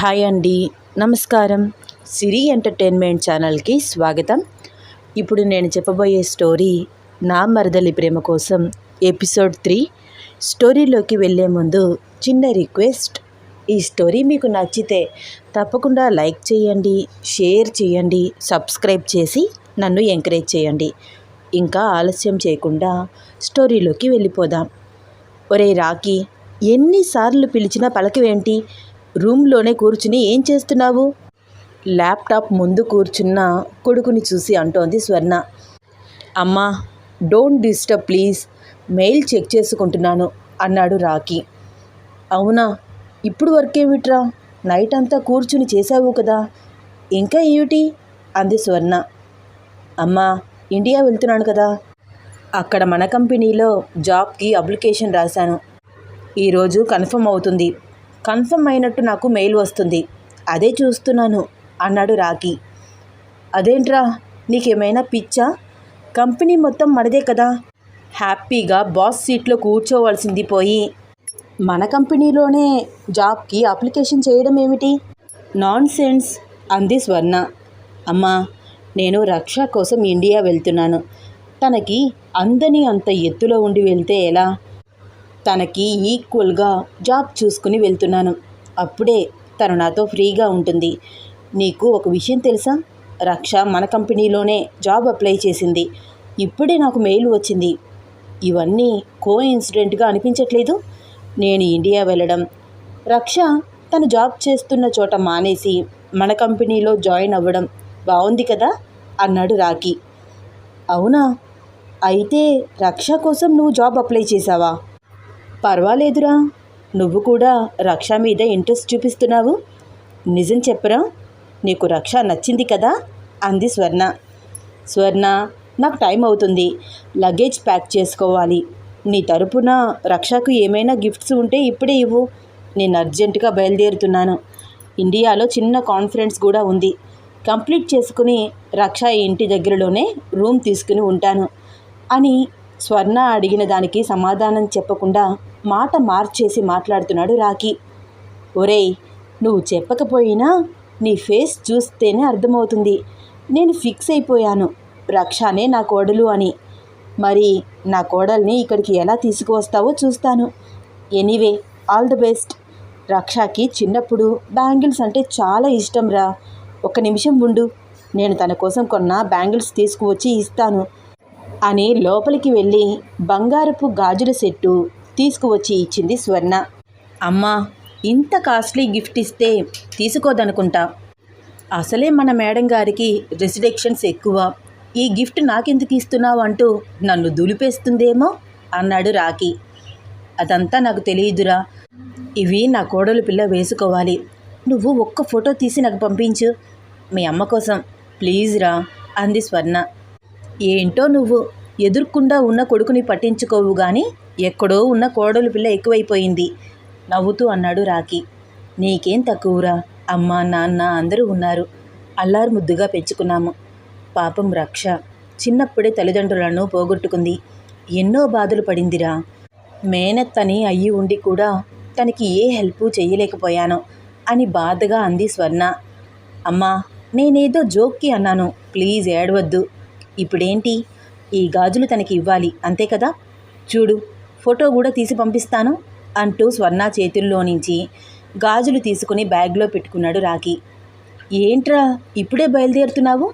Hi అండి. నమస్కారం. సిరి entertainment ఛానల్కి స్వాగతం. ఇప్పుడు నేను చెప్పబోయే స్టోరీ నా మరదలి ప్రేమ కోసం ఎపిసోడ్ త్రీ. స్టోరీలోకి వెళ్ళే ముందు చిన్న రిక్వెస్ట్. ఈ స్టోరీ మీకు నచ్చితే తప్పకుండా లైక్ చేయండి షేర్ చేయండి సబ్స్క్రైబ్ చేసి నన్ను ఎంకరేజ్ చేయండి. ఇంకా ఆలస్యం చేయకుండా స్టోరీలోకి వెళ్ళిపోదాం. ఒరే రాకీ ఎన్నిసార్లు పిలిచినా పలకవేంటి? రూమ్లోనే కూర్చుని ఏం చేస్తున్నావు? ల్యాప్టాప్ ముందు కూర్చున్న కొడుకుని చూసి అంటోంది స్వర్ణ. అమ్మా don't disturb please. Mail check చేసుకుంటున్నాను అన్నాడు రాకీ అవునా? ఇప్పుడు వర్కేమిట్రా నైట్ అంతా కూర్చుని చేసావు కదా. ఇంకా ఏమిటి? అంది స్వర్ణ. అమ్మా ఇండియా వెళ్తున్నాను కదా. అక్కడ మన కంపెనీలో జాబ్కి అప్లికేషన్ రాశాను. ఈరోజు కన్ఫర్మ్ అవుతుంది. కన్ఫర్మ్ అయినట్టు నాకు మెయిల్ వస్తుంది. అదే చూస్తున్నాను అన్నాడు రాకీ అదేంట్రా నీకేమైనా పిచ్చా? కంపెనీ మొత్తం మనదే కదా. హ్యాపీగా బాస్ సీట్లో కూర్చోవలసింది పోయి. మన కంపెనీలోనే జాబ్కి అప్లికేషన్ చేయడం ఏమిటి? నాన్ సెన్స్ అంది స్వర్ణ. అమ్మా నేను రక్ష కోసం ఇండియా వెళ్తున్నాను. తనకి అందని అంత ఎత్తులో ఉండి వెళ్తే ఎలా? తనకి ఈక్వల్గా జాబ్ చూసుకుని వెళ్తున్నాను. అప్పుడే తను నాతో ఫ్రీగా ఉంటుంది. నీకు ఒక విషయం తెలుసా? రక్ష మన కంపెనీలోనే జాబ్ అప్లై చేసింది. ఇప్పుడే నాకు మెయిల్ వచ్చింది. ఇవన్నీ కో ఇన్సిడెంట్గా అనిపించట్లేదు? నేను ఇండియా వెళ్ళడం. రక్ష తను జాబ్ చేస్తున్న చోట మానేసి మన కంపెనీలో జాయిన్ అవ్వడం బాగుంది కదా? అన్నాడు రాకీ అవునా? అయితే రక్ష కోసం నువ్వు జాబ్ అప్లై చేసావా పర్వాలేదురా. నువ్వు కూడా రక్ష మీద ఇంట్రెస్ట్ చూపిస్తున్నావు. నిజం చెప్పరా? నీకు రక్ష నచ్చింది కదా? అంది స్వర్ణ. స్వర్ణ నాకు టైం అవుతుంది. లగేజ్ ప్యాక్ చేసుకోవాలి. నీ తరపున రక్షకు ఏమైనా గిఫ్ట్స్ ఉంటే ఇప్పుడే ఇవ్వు. నేను అర్జెంటుగా బయలుదేరుతున్నాను. ఇండియాలో చిన్న కాన్ఫరెన్స్ కూడా ఉంది. కంప్లీట్ చేసుకుని రక్ష ఇంటి దగ్గరలోనే రూమ్ తీసుకుని ఉంటాను అని స్వర్ణ అడిగిన దానికి సమాధానం చెప్పకుండా మాట మార్చేసి మాట్లాడుతున్నాడు రాకీ ఒరేయ్ నువ్వు చెప్పకపోయినా నీ ఫేస్ చూస్తేనే అర్థమవుతుంది. నేను ఫిక్స్ అయిపోయాను. రక్షానే నా కోడలు అని. మరి నా కోడల్ని ఇక్కడికి ఎలా తీసుకువస్తావో చూస్తాను. Anyway all the best. రక్షాకి చిన్నప్పుడు బ్యాంగిల్స్ అంటే చాలా ఇష్టం రా ఒక నిమిషం ఉండు. నేను తన కోసం కొన్న బ్యాంగిల్స్ తీసుకువచ్చి ఇస్తాను. అని లోపలికి వెళ్ళి బంగారపు గాజుల సెట్టు తీసుకువచ్చి ఇచ్చింది స్వర్ణ. అమ్మా ఇంత కాస్ట్లీ గిఫ్ట్ ఇస్తే తీసుకోదనుకుంటా. అసలే మన మేడం గారికి రెసిడెక్షన్స్ ఎక్కువ. ఈ గిఫ్ట్ నాకెందుకు ఇస్తున్నావు అంటూ నన్ను దులిపేస్తుందేమో అన్నాడు రాకీ అదంతా నాకు తెలియదురా. ఇవి నా కోడలు పిల్ల వేసుకోవాలి. నువ్వు ఒక్క ఫోటో తీసి నాకు పంపించు. మీ అమ్మ కోసం. ప్లీజ్ రా అంది స్వర్ణ. ఏంటో నువ్వు? ఎదుర్కొండా ఉన్న కొడుకుని పట్టించుకోవు గాని ఎక్కడో ఉన్న కోడలు పిల్ల ఎక్కువైపోయింది. నవ్వుతూ అన్నాడు రాకీ నీకేం తక్కువరా? అమ్మ నాన్న అందరూ ఉన్నారు. అల్లారు ముద్దుగా పెంచుకున్నాము. పాపం రక్ష. చిన్నప్పుడే తల్లిదండ్రులను పోగొట్టుకుంది. ఎన్నో బాధలు పడిందిరా. మేనత్తని అయ్యి ఉండి కూడా తనకి ఏ హెల్ప్ చేయలేకపోయాను అని బాధగా అంది స్వర్ణ. అమ్మా నేనేదో జోక్కి అన్నాను. ప్లీజ్ ఏడవద్దు. ఇప్పుడేంటి? ఈ గాజులు తనకి ఇవ్వాలి అంతే కదా? చూడు ఫోటో కూడా తీసి పంపిస్తాను అంటూ స్వర్ణ చేతుల్లో నుంచి గాజులు తీసుకుని బ్యాగ్లో పెట్టుకున్నాడు రాఖీ. ఏంట్రా ఇప్పుడే బయలుదేరుతున్నావు?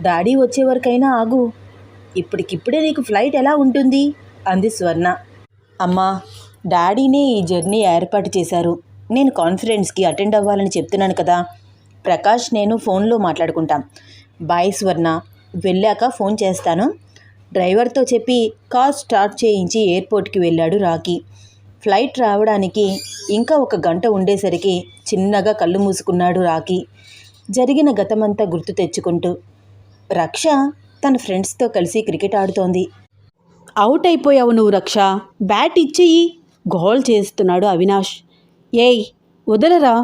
డాడీ వచ్చే వరకైనా ఆగు. ఇప్పటికిప్పుడే నీకు ఫ్లైట్ ఎలా ఉంటుంది? అంది స్వర్ణ. అమ్మా డాడీనే ఈ జర్నీ ఏర్పాటు చేశారు. నేను కాన్ఫరెన్స్కి అటెండ్ అవ్వాలని చెప్తున్నాను కదా. ప్రకాష్ నేను ఫోన్లో మాట్లాడుకుంటాం. బాయ్ స్వర్ణ వెళ్ళాక ఫోన్ చేస్తాను. డ్రైవర్తో చెప్పి కార్ స్టార్ట్ చేయించి ఎయిర్పోర్ట్కి వెళ్ళాడు రాకీ ఫ్లైట్ రావడానికి ఇంకా ఒక గంట ఉండేసరికి చిన్నగా కళ్ళు మూసుకున్నాడు రాకీ జరిగిన గతమంతా గుర్తు తెచ్చుకుంటూ రక్ష తన ఫ్రెండ్స్తో కలిసి క్రికెట్ ఆడుతోంది. అవుట్ అయిపోయావు నువ్వు రక్ష బ్యాట్ ఇచ్చేయి గోల్ చేస్తున్నాడు అవినాష్. ఏయ్ వదలరా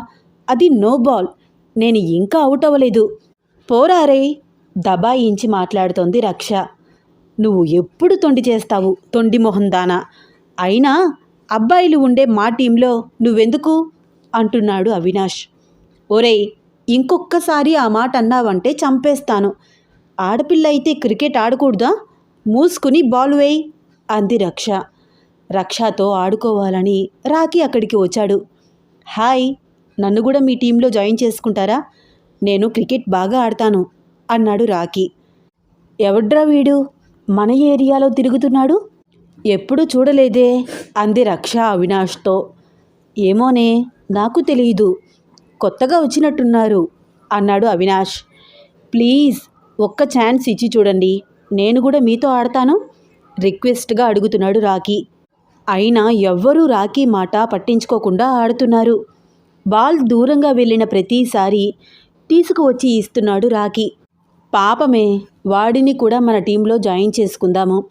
అది నో బాల్ నేను ఇంకా అవుట్ అవ్వలేదు. పోరారే దబాయించి మాట్లాడుతోంది రక్ష. నువ్వు ఎప్పుడు తొండి చేస్తావు తొండి మొహం దానా? అయినా అబ్బాయిలు ఉండే మా టీంలో నువ్వెందుకు? అంటున్నాడు అవినాష్. ఒరేయ్ ఇంకొక్కసారి ఆ మాట అన్నావంటే చంపేస్తాను. ఆడపిల్ల అయితే క్రికెట్ ఆడకూడదా? మూసుకుని బాల్ వేయి అంది రక్ష. రక్షతో ఆడుకోవాలని రాకీ అక్కడికి వచ్చాడు. హాయ్ నన్ను కూడా మీ టీంలో జాయిన్ చేసుకుంటారా? నేను క్రికెట్ బాగా ఆడతాను అన్నాడు రాకీ ఎవడ్రా వీడు? మన ఏరియాలో తిరుగుతున్నాడు? ఎప్పుడు చూడలేదే అంది రక్ష అవినాష్తో. ఏమోనే నాకు తెలియదు కొత్తగా వచ్చినట్టున్నారు అన్నాడు అవినాష్. ప్లీజ్ ఒక్క ఛాన్స్ ఇచ్చి చూడండి. నేను కూడా మీతో ఆడతాను రిక్వెస్ట్గా అడుగుతున్నాడు రాకీ అయినా ఎవ్వరూ రాకీ మాట పట్టించుకోకుండా ఆడుతున్నారు. బాల్ దూరంగా వెళ్ళిన ప్రతిసారి తీసుకువచ్చి ఇస్తున్నాడు రాకీ పాపమే వాడిని కూడా మన టీంలో జాయిన్ చేసుకుందాము.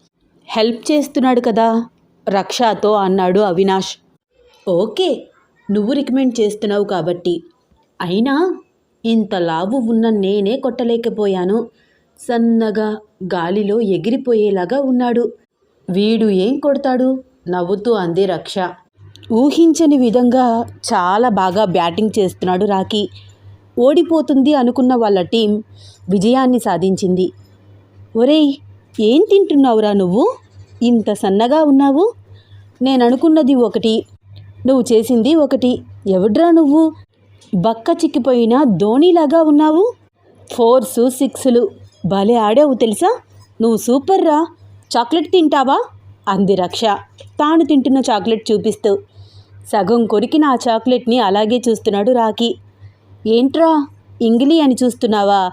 హెల్ప్ చేస్తున్నాడు కదా. రక్షాతో అన్నాడు అవినాష్. ఓకే నువ్వు రికమెండ్ చేస్తున్నావు కాబట్టి. అయినా ఇంత లావు ఉన్న నేనే కొట్టలేకపోయాను. సన్నగా గాలిలో ఎగిరిపోయేలాగా ఉన్నాడు. వీడు ఏం కొడతాడు? నవ్వుతూ అంది రక్ష. ఊహించని విధంగా చాలా బాగా బ్యాటింగ్ చేస్తున్నాడు రాకీ ఓడిపోతుంది అనుకున్న వాళ్ళ టీం విజయాన్ని సాధించింది. ఒరేయ్ ఏం తింటున్నావురా నువ్వు? ఇంత సన్నగా ఉన్నావు? నేను అనుకున్నది ఒకటి నువ్వు చేసింది ఒకటి. ఎవడ్రా నువ్వు? బక్క చిక్కిపోయిన ధోనిలాగా ఉన్నావు? ఫోర్సు సిక్స్లు భలే ఆడావు తెలుసా? నువ్వు సూపర్ రా చాక్లెట్ తింటావా? అంది రక్ష. తాను తింటున్న చాక్లెట్ చూపిస్తూ. సగం కొరికిన ఆ చాక్లెట్ని అలాగే చూస్తున్నాడు రాకీ ఏంట్రా ఇంగిలి అని చూస్తున్నావా?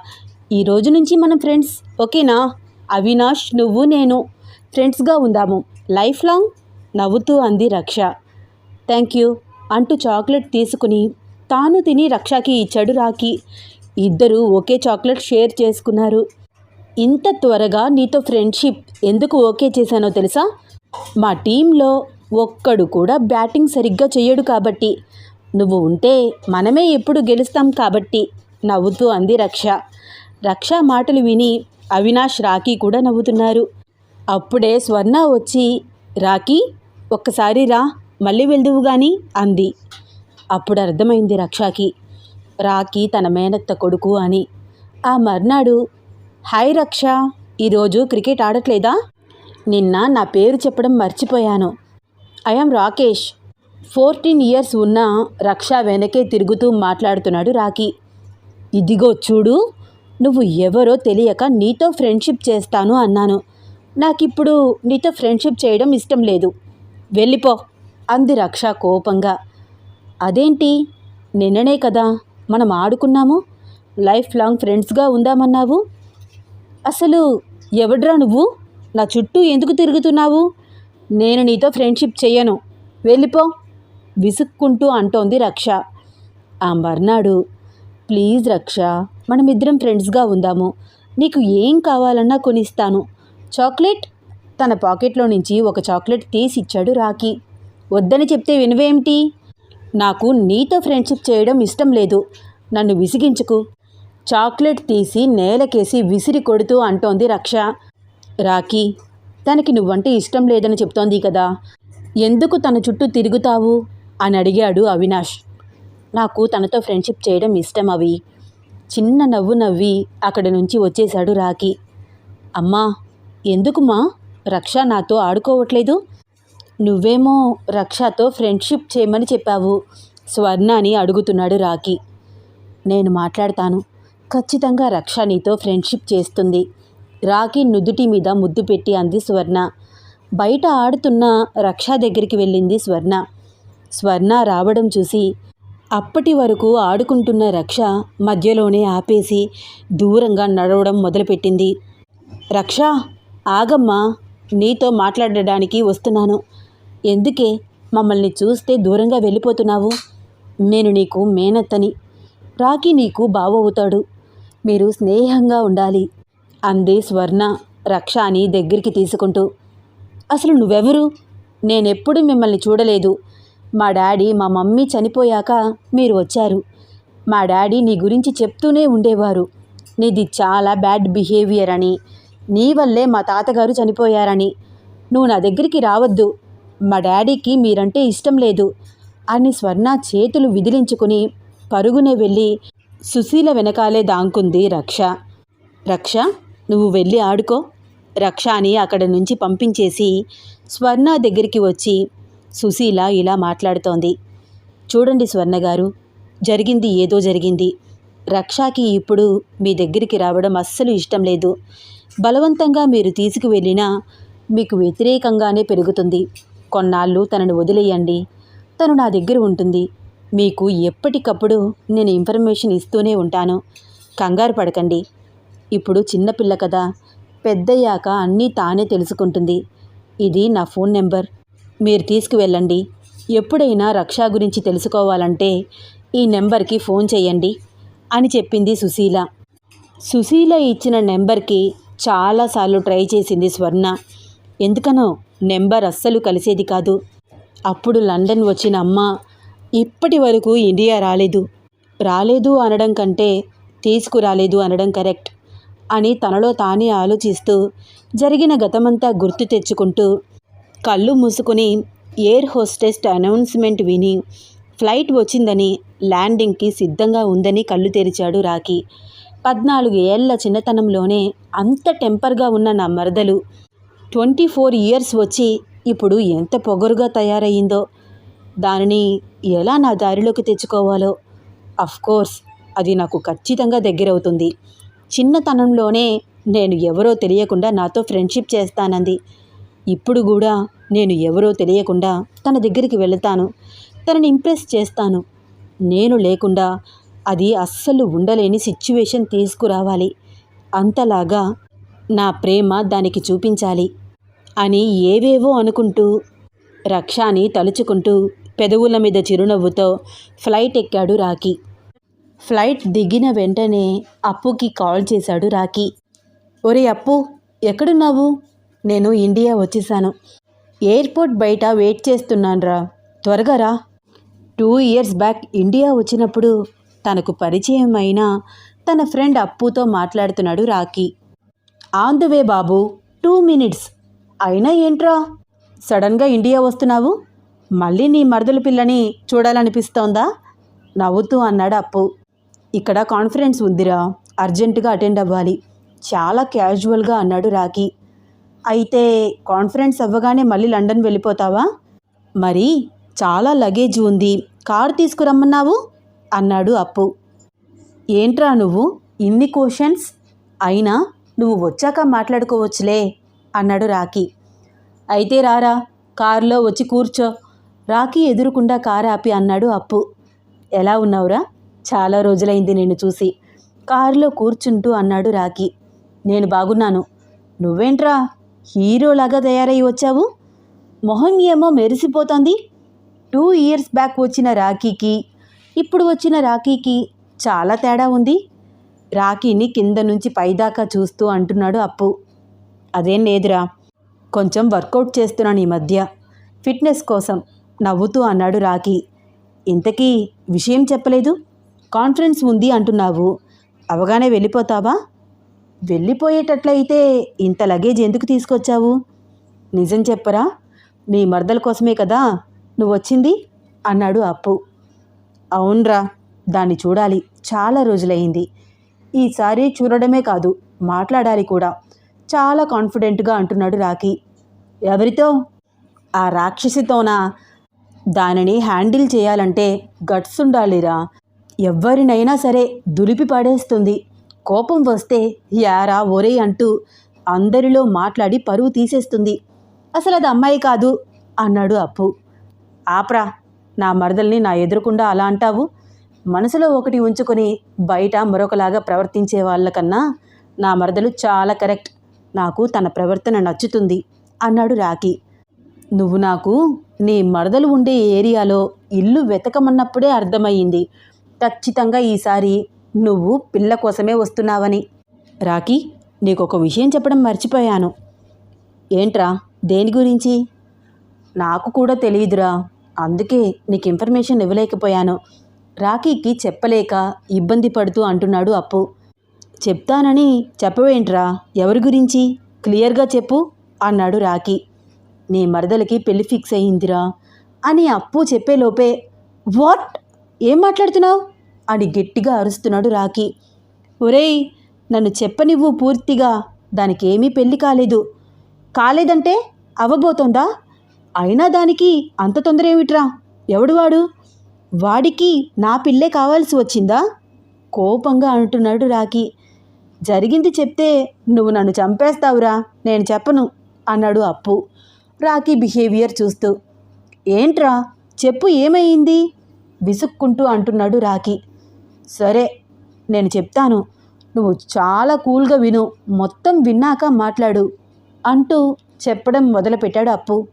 ఈ రోజు నుంచి మనం ఫ్రెండ్స్. ఓకేనా? అవినాష్ నువ్వు నేను ఫ్రెండ్స్గా ఉందాము. లైఫ్ లాంగ్ నవ్వుతూ అంది రక్ష. థ్యాంక్ యూ అంటూ చాక్లెట్ తీసుకుని తాను తిని రక్షకి ఇచ్చాడు రాకీ ఇద్దరూ ఒకే చాక్లెట్ షేర్ చేసుకున్నారు. ఇంత త్వరగా నీతో ఫ్రెండ్షిప్ ఎందుకు ఓకే చేశానో తెలుసా? మా టీంలో ఒక్కడు కూడా బ్యాటింగ్ సరిగ్గా చెయ్యడు కాబట్టి. నువ్వు ఉంటే మనమే ఎప్పుడు గెలుస్తాం కాబట్టి నవ్వుతూ అంది రక్ష. రక్ష మాటలు విని అవినాష్ రాఖీ కూడా నవ్వుతున్నారు. అప్పుడే స్వర్ణ వచ్చి రాఖీ ఒక్కసారి రా మళ్ళీ వెళ్దువు గాని అంది. అప్పుడు అర్థమైంది రక్షకి. రాఖీ తన మేనత్త కొడుకు అని. ఆ మర్నాడు హాయ్ రక్ష ఈరోజు క్రికెట్ ఆడట్లేదా? నిన్న నా పేరు చెప్పడం మర్చిపోయాను. ఐఎమ్ రాకేష్. ఫోర్టీన్ ఇయర్స్ ఉన్న రక్ష వెనకే తిరుగుతూ మాట్లాడుతున్నాడు రాఖీ. ఇదిగో చూడు నువ్వు ఎవరో తెలియక నీతో ఫ్రెండ్షిప్ చేస్తాను అన్నాను. నాకిప్పుడు నీతో ఫ్రెండ్షిప్ చేయడం ఇష్టం లేదు. వెళ్ళిపో అంది రక్ష కోపంగా. అదేంటి? నిన్ననే కదా మనం ఆడుకున్నాము? లైఫ్ లాంగ్ ఫ్రెండ్స్గా ఉందామన్నావు? అసలు ఎవడ్రా నువ్వు? నా చుట్టూ ఎందుకు తిరుగుతున్నావు? నేను నీతో ఫ్రెండ్షిప్ చెయ్యను. వెళ్ళిపో విసుక్కుంటూ అంటోంది రక్ష. ఆ మర్నాడు ప్లీజ్ రక్ష మనమిద్దరం ఫ్రెండ్స్గా ఉందాము. నీకు ఏం కావాలన్నా కొనిస్తాను. చాక్లెట్? తన పాకెట్లో నుంచి ఒక చాక్లెట్ తీసి ఇచ్చాడు రాకీ వద్దని చెప్తే వినవేమిటి? నాకు నీతో ఫ్రెండ్షిప్ చేయడం ఇష్టం లేదు. నన్ను విసిగించుకు. చాక్లెట్ తీసి నేలకేసి విసిరి కొడుతూ అంటోంది రక్ష. రాకీ తనకి నువ్వంటే ఇష్టం లేదని చెప్తోంది కదా. ఎందుకు తన చుట్టూ తిరుగుతావు? అని అడిగాడు అవినాష్. నాకు తనతో ఫ్రెండ్షిప్ చేయడం ఇష్టం అవి. చిన్న నవ్వు నవ్వి అక్కడి నుంచి వచ్చేశాడు రాకీ అమ్మా ఎందుకుమా రక్ష నాతో ఆడుకోవట్లేదు. నువ్వేమో రక్షతో ఫ్రెండ్షిప్ చేయమని చెప్పావు స్వర్ణ అని అడుగుతున్నాడు రాకీ నేను మాట్లాడతాను. ఖచ్చితంగా రక్ష నీతో ఫ్రెండ్షిప్ చేస్తుంది. రాకీ నుదుటి మీద ముద్దు పెట్టి అంది స్వర్ణ. బయట ఆడుతున్న రక్ష దగ్గరికి వెళ్ళింది స్వర్ణ. స్వర్ణ రావడం చూసి అప్పటి వరకు ఆడుకుంటున్న రక్ష మధ్యలోనే ఆపేసి దూరంగా నడవడం మొదలుపెట్టింది. రక్ష ఆగమ్మా నీతో మాట్లాడడానికి వస్తున్నాను. ఎందుకే మమ్మల్ని చూస్తే దూరంగా వెళ్ళిపోతున్నావు? నేను నీకు మేనత్తని. రాకీ నీకు బావవుతాడు. మీరు స్నేహంగా ఉండాలి అంది స్వర్ణ రక్షాని దగ్గరికి తీసుకుంటూ. అసలు నువ్వెవరు? నేనెప్పుడు మిమ్మల్ని చూడలేదు. మా డాడీ మా మమ్మీ చనిపోయాక మీరు వచ్చారు. మా డాడీ నీ గురించి చెప్తూనే ఉండేవారు. నీది చాలా బ్యాడ్ బిహేవియర్ అని. నీ వల్లే మా తాతగారు చనిపోయారని. నువ్వు నా దగ్గరికి రావద్దు. మా డాడీకి మీరంటే ఇష్టం లేదు అని స్వర్ణ చేతులు విదిలించుకుని పరుగునే వెళ్ళి సుశీల వెనకాలే దాంకుంది రక్ష. రక్ష నువ్వు వెళ్ళి ఆడుకో. రక్ష అని అక్కడ నుంచి పంపించేసి స్వర్ణ దగ్గరికి వచ్చి సుశీల ఇలా మాట్లాడుతోంది. చూడండి స్వర్ణ గారు జరిగింది ఏదో జరిగింది. రక్షకి ఇప్పుడు మీ దగ్గరికి రావడం అస్సలు ఇష్టం లేదు. బలవంతంగా మీరు తీసుకువెళ్ళినా మీకు వ్యతిరేకంగానే పెరుగుతుంది. కొన్నాళ్ళు తనను వదిలేయండి. తను నా దగ్గర ఉంటుంది. మీకు ఎప్పటికప్పుడు నేను ఇన్ఫర్మేషన్ ఇస్తూనే ఉంటాను. కంగారు పడకండి. ఇప్పుడు చిన్నపిల్ల కదా. పెద్దయ్యాక అన్నీ తానే తెలుసుకుంటుంది. ఇది నా ఫోన్ నెంబర్. మీరు తీసుకువెళ్ళండి. ఎప్పుడైనా రక్ష గురించి తెలుసుకోవాలంటే ఈ నెంబర్కి ఫోన్ చేయండి అని చెప్పింది సుశీల. సుశీల ఇచ్చిన నెంబర్కి చాలాసార్లు ట్రై చేసింది స్వర్ణ. ఎందుకనో నెంబర్ అస్సలు కలిసేది కాదు. అప్పుడు లండన్ వచ్చిన అమ్మ ఇప్పటి వరకు ఇండియా రాలేదు. రాలేదు అనడం కంటే తీసుకురాలేదు అనడం కరెక్ట్ అని తనలో తానే ఆలోచిస్తూ జరిగిన గతమంతా గుర్తు తెచ్చుకుంటూ కళ్ళు మూసుకుని ఎయిర్ హోస్టెస్ట్ అనౌన్స్మెంట్ విని ఫ్లైట్ వచ్చిందని ల్యాండింగ్కి సిద్ధంగా ఉందని కళ్ళు తెరిచాడు రాకీ పద్నాలుగు ఏళ్ళ చిన్నతనంలోనే అంత టెంపర్గా ఉన్న నా మరదలు ట్వంటీ ఫోర్ ఇయర్స్ వచ్చి ఇప్పుడు ఎంత పొగరుగా తయారయ్యిందో దానిని ఎలా నా దారిలోకి తెచ్చుకోవాలో? కోర్స్ అది నాకు ఖచ్చితంగా దగ్గరవుతుంది. చిన్నతనంలోనే నేను ఎవరో తెలియకుండా నాతో ఫ్రెండ్షిప్ చేస్తానంది. ఇప్పుడు కూడా నేను ఎవరో తెలియకుండా తన దగ్గరికి వెళతాను. తనని ఇంప్రెస్ చేస్తాను. నేను లేకుండా అది అస్సలు ఉండలేని సిచ్యువేషన్ తీసుకురావాలి. అంతలాగా నా ప్రేమ దానికి చూపించాలి అని ఏవేవో అనుకుంటూ రక్షాని తలుచుకుంటూ పెదవుల మీద చిరునవ్వుతో ఫ్లైట్ ఎక్కాడు రాకీ ఫ్లైట్ దిగిన వెంటనే అప్పుకి కాల్ చేశాడు రాకీ ఒరే అప్పు ఎక్కడున్నావు? నేను ఇండియా వచ్చేసాను. ఎయిర్పోర్ట్ బయట వెయిట్ చేస్తున్నానురా. త్వరగా రా. టూ ఇయర్స్ బ్యాక్ ఇండియా వచ్చినప్పుడు తనకు పరిచయం అయిన తన ఫ్రెండ్ అప్పుతో మాట్లాడుతున్నాడు రాకీ ఆన్ ద వే బాబు టూ మినిట్స్. అయినా ఏంట్రా? సడన్గా ఇండియా వస్తున్నావు? మళ్ళీ నీ మరదల పిల్లని చూడాలనిపిస్తోందా? నవ్వుతూ అన్నాడు అప్పు. ఇక్కడ కాన్ఫరెన్స్ ఉందిరా. అర్జెంటుగా అటెండ్ అవ్వాలి. చాలా క్యాజువల్గా అన్నాడు రాకీ అయితే కాన్ఫరెన్స్ అవ్వగానే మళ్ళీ లండన్ వెళ్ళిపోతావా? మరి చాలా లగేజ్ ఉంది. కార్ తీసుకురమ్మన్నావు? అన్నాడు అప్పు. ఏంట్రా నువ్వు? ఇన్ని క్వశ్చన్స్ అయినా నువ్వు వచ్చాక మాట్లాడుకోవచ్చులే అన్నాడు రాకీ అయితే రారా కారులో వచ్చి కూర్చో. రాకీ ఎదురుకుండా కారు ఆపి అన్నాడు అప్పు. ఎలా ఉన్నావురా? చాలా రోజులైంది నిన్ను చూసి. కారులో కూర్చుంటూ అన్నాడు రాకీ నేను బాగున్నాను. నువ్వేంట్రా? హీరోలాగా తయారై వచ్చావు? మొహం ఏమో మెరిసిపోతోంది. టూ ఇయర్స్ బ్యాక్ వచ్చిన రాఖీకి ఇప్పుడు వచ్చిన రాఖీకి చాలా తేడా ఉంది. రాఖీని కింద నుంచి పైదాకా చూస్తూ అంటున్నాడు అప్పు. అదేం లేదురా కొంచెం వర్కౌట్ చేస్తున్నాను ఈ మధ్య. ఫిట్నెస్ కోసం నవ్వుతూ అన్నాడు రాఖీ. ఇంతకీ విషయం చెప్పలేదు. కాన్ఫరెన్స్ ఉంది అంటున్నావు. అవగానే వెళ్ళిపోతావా? వెళ్ళిపోయేటట్లయితే ఇంత లగేజ్ ఎందుకు తీసుకొచ్చావు? నిజం చెప్పరా? నీ మర్దల కోసమే కదా నువ్వు వచ్చింది అన్నాడు అప్పు. అవునరా దాన్ని చూడాలి. చాలా రోజులైంది ఈసారి చూడడమే కాదు మాట్లాడాలి కూడా. చాలా కాన్ఫిడెంట్గా అంటున్నాడు రాఖీ. ఎవరితో? ఆ రాక్షసితోనా? దానిని హ్యాండిల్ చేయాలంటే గట్స్ ఉండాలిరా. ఎవరినైనా సరే దులిపి పడేస్తుంది. కోపం వస్తే యారా ఒరే అంటూ అందరిలో మాట్లాడి పరువు తీసేస్తుంది. అసలు అది అమ్మాయి కాదు అన్నాడు అప్పు. ఆప్రా నా మరదల్ని నా ఎదురుకుండా అలా అంటావు? మనసులో ఒకటి ఉంచుకొని బయట మరొకలాగా ప్రవర్తించే వాళ్ళకన్నా నా మరదలు చాలా కరెక్ట్. నాకు తన ప్రవర్తన నచ్చుతుంది అన్నాడు రాకీ నువ్వు నాకు నీ మరదలు ఉండే ఏరియాలో ఇల్లు వెతకమన్నప్పుడే అర్థమయ్యింది. ఖచ్చితంగా ఈసారి నువ్వు పిల్ల కోసమే వస్తున్నావని. రాకీ నీకొక విషయం చెప్పడం మర్చిపోయాను. ఏంట్రా దేని గురించి? నాకు కూడా తెలియదురా అందుకే నీకు ఇన్ఫర్మేషన్ ఇవ్వలేకపోయాను. రాకీకి చెప్పలేక ఇబ్బంది పడుతూ అంటున్నాడు అప్పు. చెప్తానని చెప్పవేంట్రా? ఎవరి గురించి? క్లియర్గా చెప్పు అన్నాడు రాకీ నీ మరదలకి పెళ్ళి ఫిక్స్ అయ్యిందిరా అని అప్పు చెప్పేలోపే వాట్? ఏం మాట్లాడుతున్నావు? అని గట్టిగా అరుస్తున్నాడు రాకీ ఒరేయ్ నన్ను చెప్పనివ్వు పూర్తిగా. దానికి ఏమీ పెళ్ళి కాలేదు. కాలేదంటే అవ్వబోతోందా? అయినా దానికి అంత తొందర ఏమిట్రా ఎవడు వాడు? వాడికి నా పిల్లే కావాల్సి వచ్చిందా? కోపంగా అంటున్నాడు రాకీ జరిగింది చెప్తే నువ్వు నన్ను చంపేస్తావురా నేను చెప్పను అన్నాడు అప్పు. రాకీ బిహేవియర్ చూస్తూ. ఏంట్రా చెప్పు ఏమైంది? విసుక్కుంటూ అంటున్నాడు రాకీ సరే నేను చెప్తాను. నువ్వు చాలా కూల్గా విను. మొత్తం విన్నాక మాట్లాడు అంటూ చెప్పడం మొదలుపెట్టాడు అప్పు.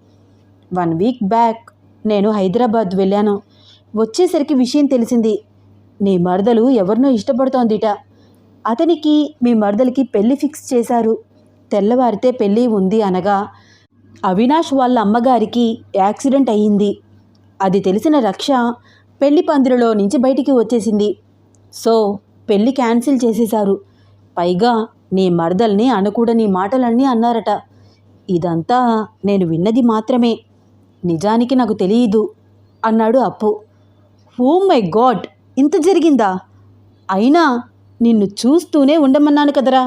వన్ వీక్ బ్యాక్ నేను హైదరాబాద్ వెళ్ళాను. వచ్చేసరికి విషయం తెలిసింది. నీ మరదలు ఎవరినో ఇష్టపడుతోందిట. అతనికి మీ మరదలికి పెళ్ళి ఫిక్స్ చేశారు. తెల్లవారితే పెళ్ళి ఉంది అనగా అవినాష్ వాళ్ళ అమ్మగారికి యాక్సిడెంట్ అయ్యింది. అది తెలిసిన రక్ష పెళ్ళి పందిరిలో నుంచి బయటికి వచ్చేసింది. సో పెళ్ళి క్యాన్సిల్ చేసేశారు. పైగా నీ మరదల్ని అనకూడని మాటలన్నీ అన్నారట. ఇదంతా నేను విన్నది మాత్రమే. నిజానికి నాకు తెలియదు అన్నాడు అప్పు. Oh my god! ఇంత జరిగిందా? అయినా నిన్ను చూస్తూనే ఉండమన్నాను కదరా.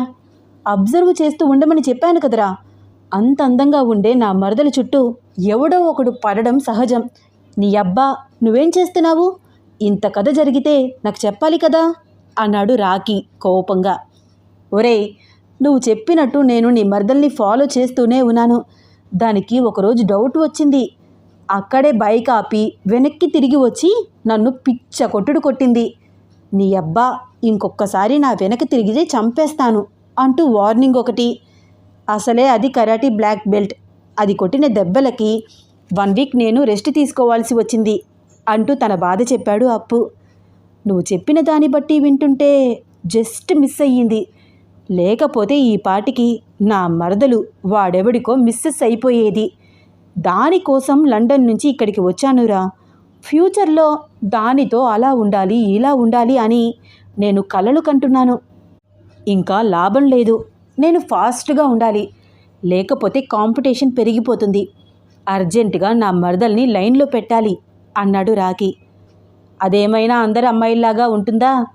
అబ్జర్వ్ చేస్తూ ఉండమని చెప్పాను కదరా. అంత అందంగా ఉండే నా మరదల చుట్టూ ఎవడో ఒకడు పడడం సహజం. నీ అబ్బా నువ్వేం చేస్తున్నావు? ఇంత కథ జరిగితే నాకు చెప్పాలి కదా? అన్నాడు రాకీ కోపంగా. ఒరేయ్ నువ్వు చెప్పినట్టు నేను నీ మరదల్ని ఫాలో చేస్తూనే ఉన్నాను. దానికి ఒకరోజు డౌట్ వచ్చింది. అక్కడే బైక్ ఆపి వెనక్కి తిరిగి వచ్చి నన్ను పిచ్చ కొట్టుడు కొట్టింది. నీ అబ్బా ఇంకొక్కసారి నా వెనక్కి తిరిగితే చంపేస్తాను అంటూ వార్నింగ్ ఒకటి. అసలే అది కరాటీ బ్లాక్ బెల్ట్. అది కొట్టిన దెబ్బలకి వన్ వీక్ నేను రెస్ట్ తీసుకోవాల్సి వచ్చింది. అంటూ తన బాధ చెప్పాడు అప్పు. నువ్వు చెప్పిన దాన్ని బట్టి వింటుంటే జస్ట్ మిస్ అయ్యింది. లేకపోతే ఈ పాటికి నా మరదలు వాడెవడికో మిస్సెస్ అయిపోయేది. దానికోసం లండన్ నుంచి ఇక్కడికి వచ్చానురా. ఫ్యూచర్లో దానితో అలా ఉండాలి ఇలా ఉండాలి అని నేను కలలు కంటున్నాను. ఇంకా లాభం లేదు. నేను ఫాస్ట్గా ఉండాలి. లేకపోతే కాంపిటీషన్ పెరిగిపోతుంది. అర్జెంటుగా నా మరదల్ని లైన్లో పెట్టాలి. అన్నాడు రాకి అదేమైనా అందరి అమ్మాయిల్లాగా ఉంటుందా?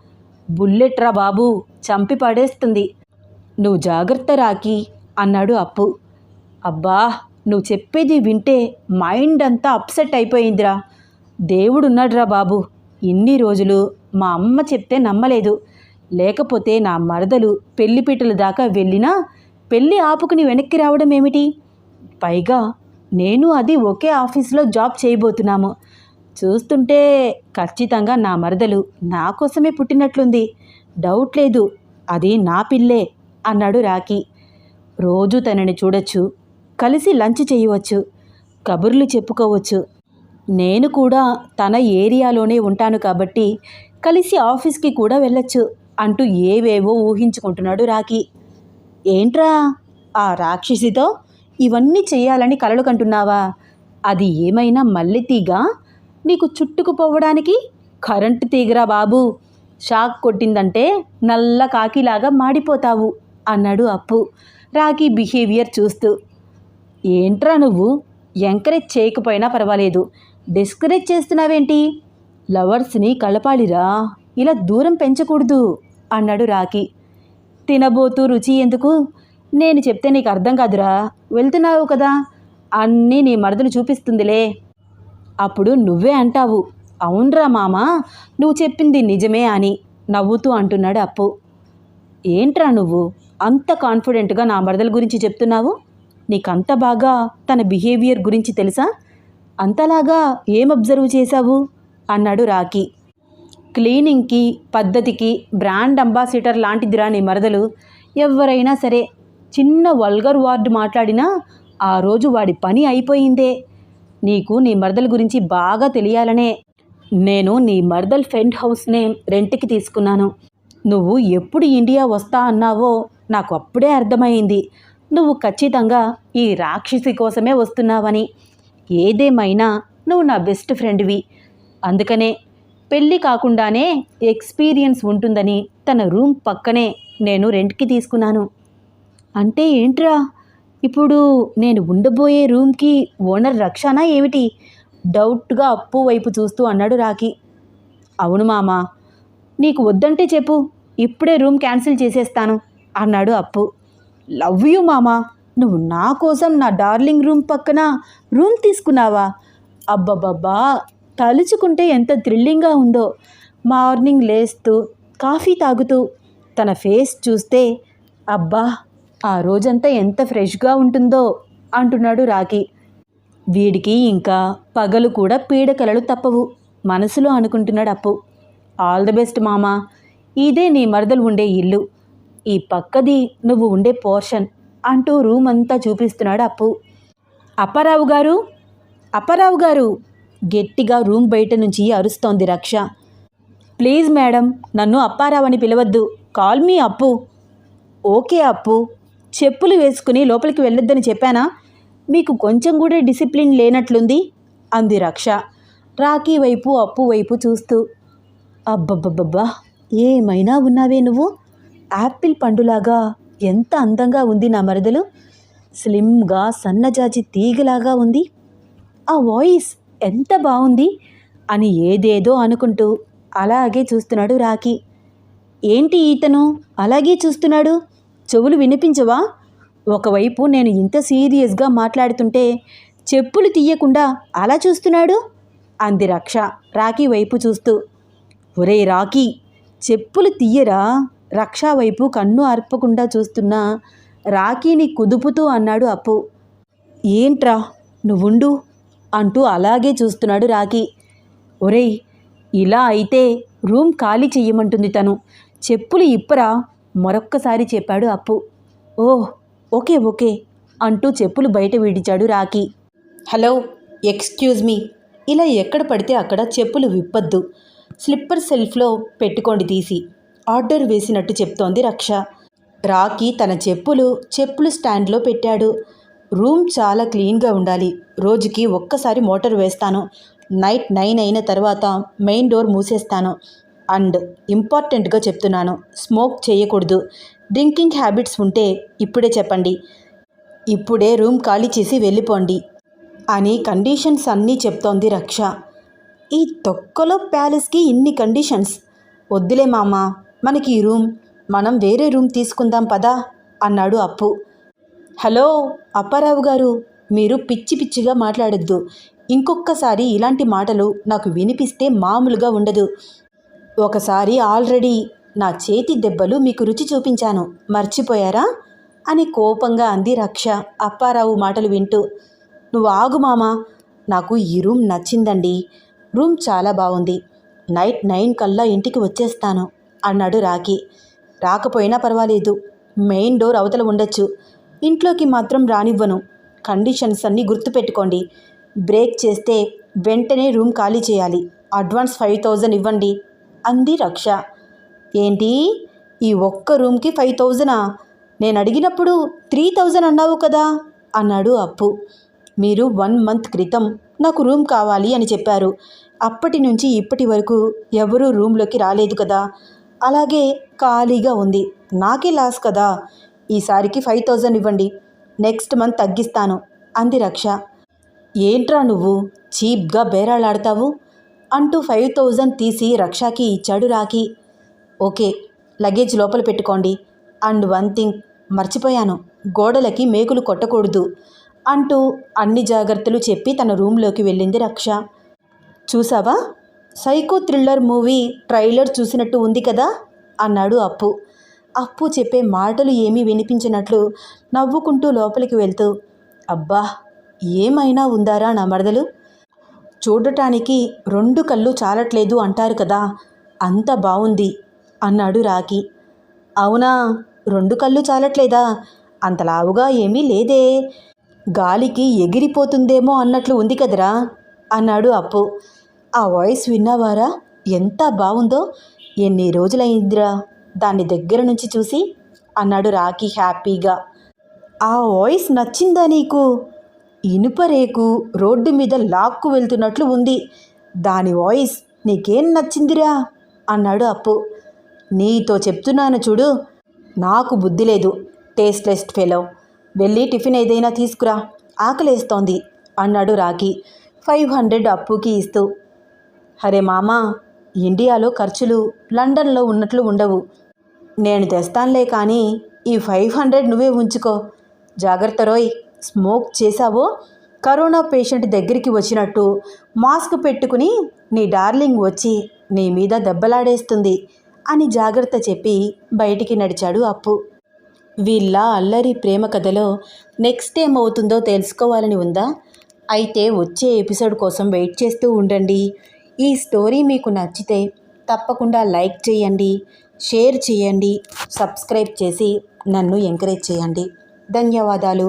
బుల్లెట్ రా బాబు చంపి పడేస్తుంది. నువ్వు జాగ్రత్త రాకి అన్నాడు అప్పు. అబ్బా నువ్వు చెప్పేది వింటే మైండ్ అంతా అప్సెట్ అయిపోయిందిరా. దేవుడున్నాడురా బాబు. ఇన్ని రోజులు మా అమ్మ చెప్తే నమ్మలేదు. లేకపోతే నా మరదలు పెళ్ళిపీటల దాకా వెళ్ళినా పెళ్ళి ఆపుకుని వెనక్కి రావడం ఏమిటి? పైగా నేను అది ఒకే ఆఫీస్లో జాబ్ చేయబోతున్నాము. చూస్తుంటే ఖచ్చితంగా నా మరదలు నా కోసమే పుట్టినట్లుంది. డౌట్ లేదు అది నా పిల్లే అన్నాడు రాకీ రోజు తనని చూడొచ్చు కలిసి లంచ్ చేయవచ్చు కబుర్లు చెప్పుకోవచ్చు. నేను కూడా తన ఏరియాలోనే ఉంటాను కాబట్టి కలిసి ఆఫీస్కి కూడా వెళ్ళొచ్చు అంటూ ఏవేవో ఊహించుకుంటున్నాడు రాకీ ఏంట్రా ఆ రాక్షసితో? ఇవన్నీ చేయాలని కలలు కంటున్నావా? అది ఏమైనా మల్లెతీగా నీకు చుట్టుకుపోవడానికి కరెంటు తీగరా బాబు. షాక్ కొట్టిందంటే నల్ల కాకిలాగా మాడిపోతావు అన్నాడు అప్పు రాకీ బిహేవియర్ చూస్తూ. ఏంట్రా నువ్వు? ఎంకరేజ్ చేయకపోయినా పర్వాలేదు. డిస్కరేజ్ చేస్తున్నావేంటి? లవర్స్ని కలపాలిరా. ఇలా దూరం పెంచకూడదు అన్నాడు రాకీ తినబోతూ రుచి ఎందుకు? నేను చెప్తే నీకు అర్థం కాదురా. వెళ్తున్నావు కదా. అన్నీ నీ మరదలు చూపిస్తుందిలే. అప్పుడు నువ్వే అంటావు. అవునరా మామ నువ్వు చెప్పింది నిజమే అని నవ్వుతూ అంటున్నాడు అప్పు. ఏంట్రా నువ్వు? అంత కాన్ఫిడెంట్గా నా మరదల గురించి చెప్తున్నావు? నీకంత బాగా తన బిహేవియర్ గురించి తెలుసా? అంతలాగా ఏం అబ్జర్వ్ చేశావు? అన్నాడు రాకీ క్లీనింగ్కి పద్ధతికి బ్రాండ్ అంబాసిడర్ లాంటిదిరా నీ మరదలు. ఎవరైనా సరే చిన్న వల్గర్ వార్డ్ మాట్లాడినా ఆ రోజు వాడి పని అయిపోయిందే. నీకు నీ మరదల గురించి బాగా తెలియాలనే. నేను నీ మరదల్ ఫ్రెండ్ హౌస్నే రెంట్కి తీసుకున్నాను. నువ్వు ఎప్పుడు ఇండియా వస్తా అన్నావో నాకు అప్పుడే అర్థమైంది. నువ్వు ఖచ్చితంగా ఈ రాక్షసి కోసమే వస్తున్నావని. ఏదేమైనా నువ్వు నా బెస్ట్ ఫ్రెండ్వి. అందుకనే పెళ్ళి కాకుండానే ఎక్స్పీరియన్స్ ఉంటుందని తన రూమ్ పక్కనే నేను రెంట్కి తీసుకున్నాను. అంటే ఏంట్రా? ఇప్పుడు నేను ఉండబోయే రూమ్కి ఓనర్ రక్షణ ఏమిటి? డౌట్గా అప్పు వైపు చూస్తూ అన్నాడు రాకి అవును మామ. నీకు వద్దంటే చెప్పు. ఇప్పుడే రూమ్ క్యాన్సిల్ చేసేస్తాను అన్నాడు అప్పు. లవ్ యూ మామా. నువ్వు నా కోసం నా డార్లింగ్ రూమ్ పక్కన రూమ్ తీసుకున్నావా? అబ్బబ్బబ్బా. తలుచుకుంటే ఎంత థ్రిల్లింగ్గా ఉందో. మార్నింగ్ లేస్తూ కాఫీ తాగుతూ తన ఫేస్ చూస్తే అబ్బా ఆ రోజంతా ఎంత ఫ్రెష్గా ఉంటుందో అంటున్నాడు రాకీ వీడికి ఇంకా పగలు కూడా పీడకలలు తప్పవు. మనసులో అనుకుంటున్నాడు అప్పు. ఆల్ ది బెస్ట్ మామా. ఇదే నీ మరదలు ఉండే ఇల్లు. ఈ పక్కది నువ్వు ఉండే పోర్షన్ అంటూ రూమ్ అంతా చూపిస్తున్నాడు అప్పు. అప్పారావు గారు? అప్పారావు గారు! గట్టిగా రూమ్ బయట నుంచి అరుస్తోంది రక్ష. ప్లీజ్ మేడం నన్ను అప్పారావు అని పిలవద్దు. కాల్ మీ అప్పు. ఓకే అప్పు. చెప్పులు వేసుకుని లోపలికి వెళ్ళొద్దని చెప్పానా? మీకు కొంచెం కూడా డిసిప్లిన్ లేనట్లుంది? అంది రక్ష. రాఖీ వైపు అప్పు వైపు చూస్తూ అబ్బబ్బబ్బబ్బా ఏమైనా ఉన్నావే నువ్వు? యాపిల్ పండులాగా ఎంత అందంగా ఉంది నా మరదలు. స్లిమ్గా సన్నజాజి తీగలాగా ఉంది. ఆ వాయిస్ ఎంత బాగుంది అని ఏదేదో అనుకుంటూ అలాగే చూస్తున్నాడు రాఖీ. ఏంటి ఈతను? అలాగే చూస్తున్నాడు? చెవులు వినిపించవా? ఒకవైపు నేను ఇంత సీరియస్గా మాట్లాడుతుంటే చెప్పులు తీయకుండా అలా చూస్తున్నాడు? అంది రక్ష రాఖీ వైపు చూస్తూ. ఒరే రాఖీ చెప్పులు తీయరా? రక్ష వైపు కన్ను అర్పకుండా చూస్తున్న రాఖీని కుదుపుతూ అన్నాడు అప్పు. ఏంట్రా నువ్వుండు? అంటూ అలాగే చూస్తున్నాడు రాఖీ. ఒరేయ్ ఇలా అయితే రూమ్ ఖాళీ చెయ్యమంటుంది తను. చెప్పులు ఇప్పరా? మరొక్కసారి చెప్పాడు అప్పు. ఓ ఓకే ఓకే అంటూ చెప్పులు బయట విడిచాడు రాకీ హలో ఎక్స్క్యూజ్ మీ. ఇలా ఎక్కడ పడితే అక్కడ చెప్పులు విప్పొద్దు. స్లిప్పర్ సెల్ఫ్లో పెట్టుకోండి తీసి. ఆర్డర్ వేసినట్టు చెప్తోంది రక్ష. రాకీ తన చెప్పులు చెప్పులు స్టాండ్లో పెట్టాడు. రూమ్ చాలా క్లీన్గా ఉండాలి. రోజుకి ఒక్కసారి మోటార్ వేస్తాను. నైట్ నైన్ అయిన తర్వాత మెయిన్ డోర్ మూసేస్తాను. అండ్ ఇంపార్టెంట్గా చెప్తున్నాను. స్మోక్ చేయకూడదు. డ్రింకింగ్ హ్యాబిట్స్ ఉంటే ఇప్పుడే చెప్పండి. ఇప్పుడే రూమ్ ఖాళీ చేసి వెళ్ళిపోండి అని కండిషన్స్ అన్నీ చెప్తోంది రక్ష. ఈ తొక్కలో ప్యాలెస్కి ఇన్ని కండిషన్స్. వద్దులే మామ మనకి ఈ రూమ్ మనం వేరే రూమ్ తీసుకుందాం పదా అన్నాడు అప్పు. హలో అప్పారావు గారు మీరు పిచ్చి పిచ్చిగా మాట్లాడొద్దు. ఇంకొక్కసారి ఇలాంటి మాటలు నాకు వినిపిస్తే మామూలుగా ఉండదు. ఒకసారి ఆల్రెడీ నా చేతి దెబ్బలు మీకు రుచి చూపించాను. మర్చిపోయారా? అని కోపంగా అంది రక్ష. అప్పారావు మాటలు వింటూ నువ్వు ఆగు మామా నాకు ఈ రూమ్ నచ్చిందండి. రూమ్ చాలా బాగుంది. నైట్ నైన్ కల్లా ఇంటికి వచ్చేస్తాను అన్నాడు రాకీ రాకపోయినా పర్వాలేదు. మెయిన్ డోర్ అవతల ఉండొచ్చు. ఇంట్లోకి మాత్రం రానివ్వను. కండిషన్స్ అన్నీ గుర్తుపెట్టుకోండి. బ్రేక్ చేస్తే వెంటనే రూమ్ ఖాళీ చేయాలి. అడ్వాన్స్ ఫైవ్ థౌజండ్ ఇవ్వండి. అంది రక్ష. ఏంటి? ఈ ఒక్క రూమ్కి ఫైవ్ థౌజండా నేను అడిగినప్పుడు త్రీ థౌజండ్ అన్నావు కదా? అన్నాడు అప్పు. మీరు వన్ మంత్ క్రితం నాకు రూమ్ కావాలి అని చెప్పారు. అప్పటి నుంచి ఇప్పటి వరకు ఎవరూ రూమ్లోకి రాలేదు కదా? అలాగే ఖాళీగా ఉంది. నాకే లాస్ కదా. ఈసారికి ఫైవ్ థౌజండ్ ఇవ్వండి. నెక్స్ట్ మంత్ తగ్గిస్తాను అంది రక్ష. ఏంట్రా నువ్వు? చీప్గా బేరాలాడతావు అంటూ ఫైవ్ థౌజండ్ తీసి రక్షాకి ఇచ్చాడు రాకి ఓకే లగేజ్ లోపల పెట్టుకోండి. అండ్ వన్ థింగ్ మర్చిపోయాను. గోడలకి మేకులు కొట్టకూడదు అంటూ అన్ని జాగ్రత్తలు చెప్పి తన రూమ్లోకి వెళ్ళింది రక్ష. చూసావా? సైకో థ్రిల్లర్ మూవీ ట్రైలర్ చూసినట్టు ఉంది కదా? అన్నాడు అప్పు. అప్పు చెప్పే మాటలు ఏమీ వినిపించినట్లు నవ్వుకుంటూ లోపలికి వెళ్తూ అబ్బా ఏమైనా ఉందారా నా మరదలు? చూడటానికి రెండు కళ్ళు చాలట్లేదు అంటారు కదా అంత బాగుంది అన్నాడు రాకి అవునా రెండు కళ్ళు చాలట్లేదా? అంత లావుగా ఏమీ లేదే. గాలికి ఎగిరిపోతుందేమో అన్నట్లు ఉంది కదరా అన్నాడు అప్పు. ఆ వాయిస్ విన్నావారా? ఎంత బాగుందో ఎన్ని రోజులైందిరా దాన్ని దగ్గర నుంచి చూసి అన్నాడు రాకీ హ్యాపీగా. ఆ వాయిస్ నచ్చిందా నీకు? ఇనుప రేకు రోడ్డు మీద లాక్కు వెళ్తున్నట్లు ఉంది. దాని వాయిస్ నీకేం నచ్చిందిరా? అన్నాడు అప్పు. నీతో చెప్తున్నాను చూడు. నాకు బుద్ధి లేదు టేస్ట్లెస్ ఫెలో. వెళ్ళి టిఫిన్ ఏదైనా తీసుకురా. ఆకలేస్తోంది అన్నాడు రాకీ ఫైవ్ హండ్రెడ్ అప్పుకి ఇస్తూ. అరే మామా ఇండియాలో ఖర్చులు లండన్లో ఉన్నట్లు ఉండవు. నేను తెస్తానులే కానీ ఈ ఫైవ్ హండ్రెడ్ నువ్వే ఉంచుకో. జాగ్రత్త రోయ్. స్మోక్ చేశావో? కరోనా పేషెంట్ దగ్గరికి వచ్చినట్టు మాస్క్ పెట్టుకుని నీ డార్లింగ్ వచ్చి నీ మీద దెబ్బలాడేస్తుంది అని జాగ్రత్త చెప్పి బయటికి నడిచాడు అప్పు. వీళ్ళ అల్లరి ప్రేమ కథలో నెక్స్ట్ ఏమవుతుందో తెలుసుకోవాలని ఉందా? అయితే వచ్చే ఎపిసోడ్ కోసం వెయిట్ చేస్తూ ఉండండి. ఈ స్టోరీ మీకు నచ్చితే తప్పకుండా లైక్ చేయండి షేర్ చేయండి సబ్స్క్రైబ్ చేసి నన్ను ఎంకరేజ్ చేయండి. ధన్యవాదాలు.